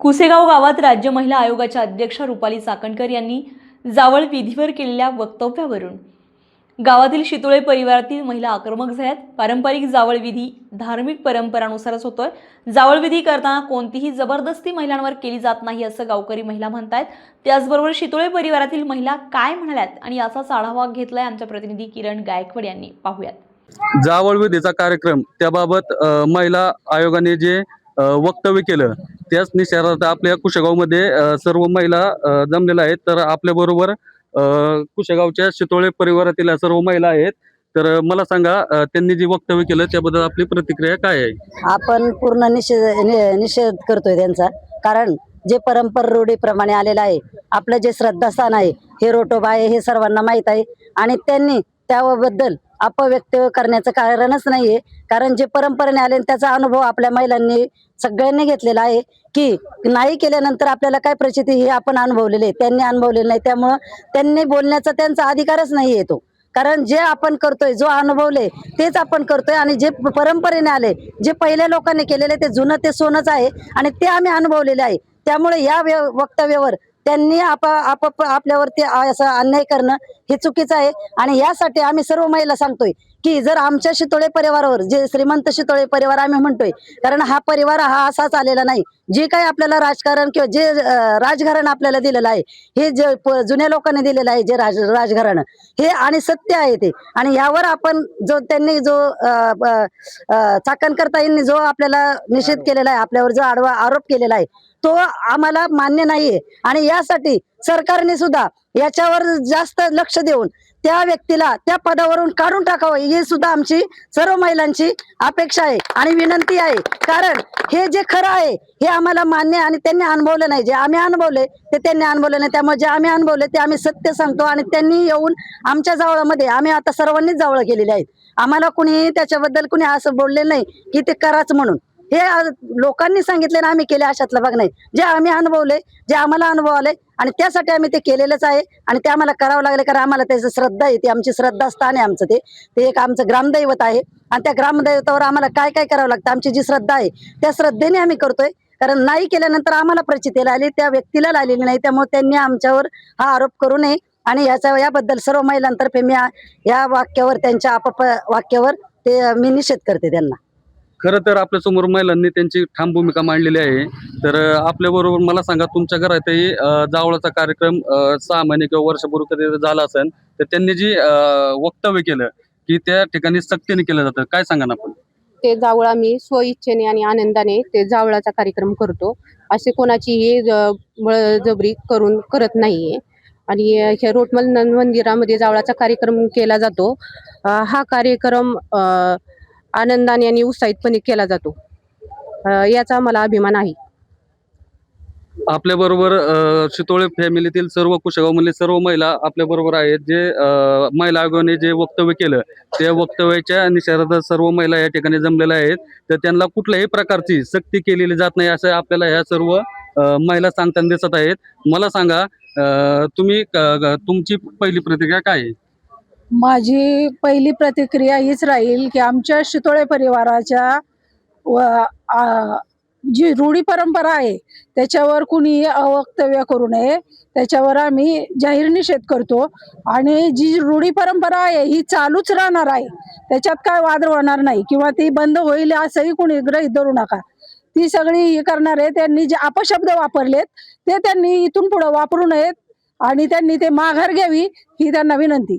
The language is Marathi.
कुसेगाव गावात राज्य महिला आयोगाच्या अध्यक्षा रुपाली चाकणकर यांनी जावळ विधीवर केलेल्या वक्तव्यावरून गावातील शितोळे परिवारातील महिला आक्रमक झाल्यात. पारंपरिक जावळ विधी धार्मिक परंपरानुसारच होतोय. जावळ विधी करताना कोणतीही जबरदस्ती महिलांवर केली जात नाही असं गावकरी महिला म्हणतायत. त्याचबरोबर शितोळे परिवारातील महिला काय म्हणाल्यात आणि याचाच आढावा घेतलाय आमच्या प्रतिनिधी किरण गायकवाड यांनी. पाहूयात. जावळ विधीचा कार्यक्रम त्याबाबत महिला आयोगाने जे वक्तव्य केलं त्याच निषेधार्थ आपल्या कुशेगावमध्ये सर्व महिला जमलेल्या आहेत. तर आपल्या बरोबर कुशेगावच्या शितोळे परिवारातील सर्व महिला आहेत. तर मला सांगा त्यांनी जे वक्तव्य केलं त्याबद्दल आपली प्रतिक्रिया काय आहे? आपण पूर्ण निषेध नि- निषेध करतोय त्यांचा. कारण जे परंपर रूढीप्रमाणे आलेलं आहे आपलं जे श्रद्धास्थान आहे हे रोटोबा आहे हे सर्वांना माहीत आहे. आणि त्यांनी त्याबद्दल अपव्यक्त करण्याचं कारणच नाहीये. कारण जे परंपरेने आले त्याचा अनुभव आपल्या महिलांनी सगळ्यांनी घेतलेला आहे की नाही केल्यानंतर आपल्याला काय प्रचिती हे आपण अनुभवलेले आहे. त्यांनी अनुभवलेलं नाही. त्यामुळं त्यांनी बोलण्याचा त्यांचा अधिकारच नाही येतो कारण जे आपण करतोय जो अनुभवले तेच आपण करतोय आणि जे परंपरेने आले जे पहिल्या लोकांनी केलेले ते जुनं ते सोनच आहे आणि ते आम्ही अनुभवलेले आहे. त्यामुळे या व्य- वक्तव्यावर त्यांनी आप आप आपल्यावरती असं अन्याय करणं हे चुकीचं आहे. आणि यासाठी आम्ही सर्व महिला सांगतोय की जर आमच्या शितोळे परिवारावर जे श्रीमंत शितोळे परिवार आम्ही म्हणतोय कारण हा परिवार हा असाच आलेला नाही. जे काही आपल्याला राजकारण किंवा जे राजघरण आपल्याला दिलेलं आहे हे जे प- जुन्या लोकांनी दिलेलं आहे जे राज राजघराणं हे आणि सत्य आहे ते. आणि यावर आपण जो त्यांनी जो चाकणकर्ताईंनी जो आपल्याला निषेध केलेला आहे आपल्यावर जो आडवा आरोप केलेला आहे तो आम्हाला मान्य नाहीये. आणि यासाठी सरकारने सुद्धा याच्यावर जास्त लक्ष देऊन त्या व्यक्तीला त्या पदावरून काढून टाकावं. ही सुद्धा आमची सर्व महिलांची अपेक्षा आहे आणि विनंती आहे. कारण हे जे खरं आहे हे आम्हाला मान्य आहे आणि त्यांनी अनुभवलं नाही. जे आम्ही अनुभवले ते त्यांनी अनुभवलं नाही. त्यामुळे जे आम्ही अनुभवले ते आम्ही सत्य सांगतो आणि त्यांनी येऊन आमच्या जवळामध्ये आम्ही आता सर्वांनीच जवळ केलेली आहेत. आम्हाला कुणी त्याच्याबद्दल कुणी असं बोलले नाही की ते कराच म्हणून. हे लोकांनी सांगितले ना आम्ही केले अशातला भाग नाही. जे आम्ही अनुभवले जे आम्हाला अनुभव आले आणि त्यासाठी आम्ही ते केलेलंच आहे. आणि ते आम्हाला करावं लागले कारण आम्हाला त्याचं श्रद्धा आहे. ती आमची श्रद्धास्थान आहे आमचं ते. ते एक आमचं ग्रामदैवत आहे. आणि त्या ग्रामदैवतावर आम्हाला काय काय करावं लागतं आमची जी श्रद्धा आहे त्या श्रद्धेने आम्ही करतोय. कारण नाही केल्यानंतर आम्हाला प्रचितीला आली त्या व्यक्तीला आलेली नाही. त्यामुळे त्यांनी आमच्यावर हा आरोप करू नये. आणि याचा याबद्दल सर्व महिलांतर्फे मी या वाक्यावर त्यांच्या आपाप वाक्यावर ते मी निषेध करते त्यांना. खरं तर आपल्यासमोर महिलांनी त्यांची ठाम भूमिका मांडलेली आहे. तर आपल्या बरोबर मला सांगा तुमच्या घरातही जावळाचा कार्यक्रम सहा महिने किंवा वर्षपूर्वी कधी झाला असेल तर त्यांनी जी अ, वक्तव्य केलं की त्या ठिकाणी सक्तीने केलं जातं. काय सांगा ना आपण? ते जावळ आम्ही स्वइच्छेने आणि आनंदाने ते जावळाचा कार्यक्रम करतो. असे कोणाचीही बळजबरी करून करत नाहीये. आणि ह्या रोटमल मंदिरामध्ये जावळाचा कार्यक्रम केला जातो. हा कार्यक्रम अ, आनंदाने आणि उत्साहितपणे केला जातो. याचा मला अभिमान आहे. आपल्या बरोबर शितोळे फॅमिलीतील सर्व कुशगावमधले सर्व महिला आपल्या बरोबर आहेत जे महिला आयोगाने जे वक्तव्य केलं त्या वक्तव्याच्या निषेधात सर्व महिला या ठिकाणी जमलेल्या आहेत. तर त्यांना कुठल्याही प्रकारची सक्ती केलेली जात नाही असं आपल्याला ह्या सर्व महिला सांगताना दिसत आहेत. मला सांगा तुम्ही तुमची पहिली प्रतिक्रिया काय आहे? माझी पहिली प्रतिक्रिया हीच राहील की आमच्या शितोळे परिवाराच्या व जी रूढी परंपरा आहे त्याच्यावर कुणी अवक्तव्य करू नये. त्याच्यावर आम्ही जाहीर निषेध करतो. आणि जी रूढी परंपरा आहे ही चालूच राहणार आहे. त्याच्यात काय वाद होणार नाही किंवा ती बंद होईल असंही कुणी ग्रहित धरू नका. ती सगळी हे करणार आहे त्यांनी जे अपशब्द वापरलेत ते त्यांनी इथून पुढे वापरू नयेत आणि त्यांनी ते माघार घ्यावी ही त्यांना विनंती.